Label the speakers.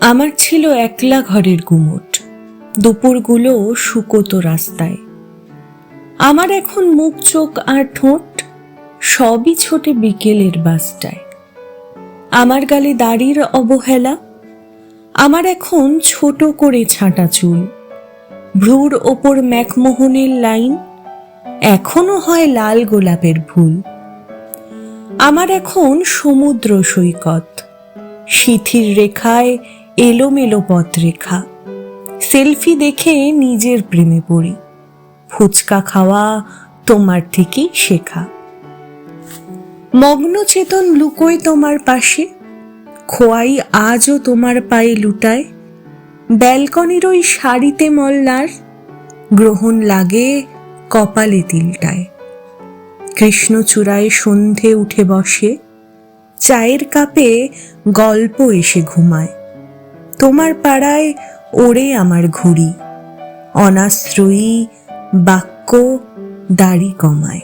Speaker 1: আমার ছিল একলা ঘরের গুমট। দুপুরগুলো শুকোতো রাস্তায়। আমার এখন মুখ, চোখ আর ঠোঁট সবই ছোটে বিকেলের বাসটায়। আমার গালে দাড়ির অবহেলা, আমার এখন ছোট করে ছাঁটা চুল। ভ্রুর ওপর ম্যাকমোহনের লাইন এখনও হয় লাল গোলাপের ফুল। আমার এখন সমুদ্র সৈকত শিথির রেখায় এলোমেলো পথরেখা সেলফি দেখে নিজের প্রেমে পড়ি। ফুচকা খাওয়া তোমার থেকেই শেখা। মগ্ন চেতন লুকোয় তোমার পাশে। খোয়াই আজও তোমার পায়ে লুটায়। ব্যালকনির ওই শাড়িতে মল্লার গ্রহণ লাগে কপালে তিলটায়। কৃষ্ণচূড়ায় সন্ধে উঠে বসে। চায়ের কাপে গল্প এসে ঘুমায়। তোমার পাড়ায় ওড়ে আমার ঘুড়ি। অনাশ্রয়ী বাক্য দাড়ি কমায়।